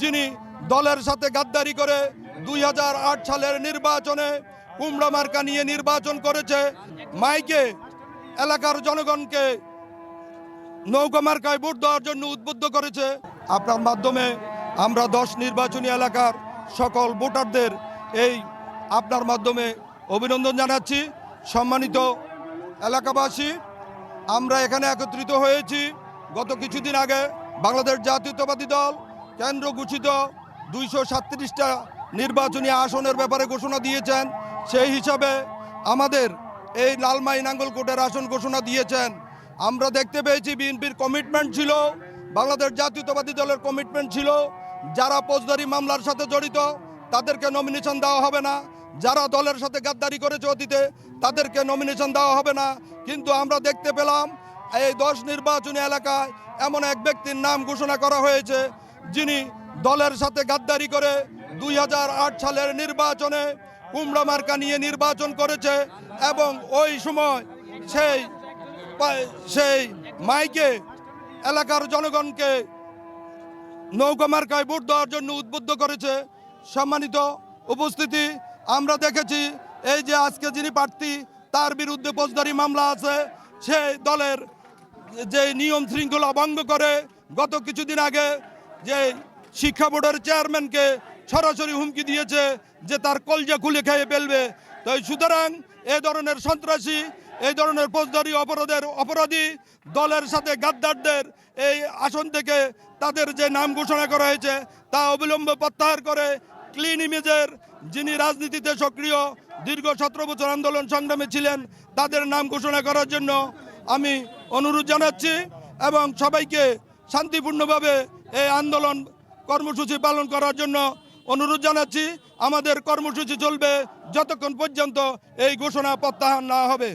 যিনি দলের সাথে গাদ্দারি করে দুই হাজার আট সালের নির্বাচনে কুমড়া মার্কা নিয়ে নির্বাচন করেছে, মাইকে এলাকার জনগণকে নৌকা মার্কায় ভোট দেওয়ার জন্য উদ্বুদ্ধ করেছে। আপনার মাধ্যমে আমরা দশ নির্বাচনী এলাকার সকল ভোটারদের এই আপনার মাধ্যমে অভিনন্দন জানাচ্ছি। সম্মানিত এলাকাবাসী, আমরা এখানে একত্রিত হয়েছি। গত কিছুদিন আগে বাংলাদেশ জাতীয়তাবাদী দল কেন্দ্র ঘোষিত দুইশো সাতত্রিশটা নির্বাচনী আসনের ব্যাপারে ঘোষণা দিয়েছেন। সেই হিসাবে আমাদের এই লালমাই নাঙ্গলকোটের আসন ঘোষণা দিয়েছেন। আমরা দেখতে পেয়েছি বিএনপির কমিটমেন্ট ছিল, বাংলাদেশ জাতীয়তাবাদী দলের কমিটমেন্ট ছিল। যারা ফৌজদারি মামলার সাথে জড়িত, তাদেরকে নমিনেশন দেওয়া হবে না। যারা দলের সাথে গাদ্দারি করেছে অতীতে, তাদেরকে নমিনেশন দেওয়া হবে না। কিন্তু আমরা দেখতে পেলাম, এই দশ নির্বাচনী এলাকায় এমন এক ব্যক্তির নাম ঘোষণা করা হয়েছে। যিনি দলের সাথে গাদ্দারি করে দুই হাজার আট সালের নির্বাচনে কুমড়া মার্কা নিয়ে নির্বাচন করেছে এবং ওই সময় সেই সেই মাইকে এলাকার জনগণকে নৌকা মার্কায় ভোট দেওয়ার জন্য উদ্বুদ্ধ করেছে। সম্মানিত উপস্থিতি, আমরা দেখেছি এই যে আজকে যিনি প্রার্থী, তার বিরুদ্ধে ফৌজদারি মামলা আছে। সেই দলের যে নিয়ম শৃঙ্খলা ভঙ্গ করে গত কিছুদিন আগে শিক্ষা বোর্ডের চেয়ারম্যানকে সরাসরি হুমকি দিয়েছে যে তার কলজা খুলে খেয়ে ফেলবে। তাই সুতরাং এ ধরনের সন্ত্রাসী, এই ধরনের ফৌজদারি অপরাধের অপরাধী দলের সাথে গাদ্দারদের এই আসন থেকে তাদের যে নাম ঘোষণা করা হয়েছে তা অবিলম্বে প্রত্যাহার করে ক্লিন ইমেজের যিনি রাজনীতিতে সক্রিয়, দীর্ঘ সতেরো বছর আন্দোলন সংগ্রামে ছিলেন, তাদের নাম ঘোষণা করার জন্য আমি অনুরোধ জানাচ্ছি এবং সবাইকে শান্তিপূর্ণভাবে এই আন্দোলন কর্মসূচি পালন করার জন্য অনুরোধ জানাচ্ছি, আমাদের কর্মসূচি চলবে যতক্ষণ পর্যন্ত এই ঘোষণা প্রত্যাহার না হবে।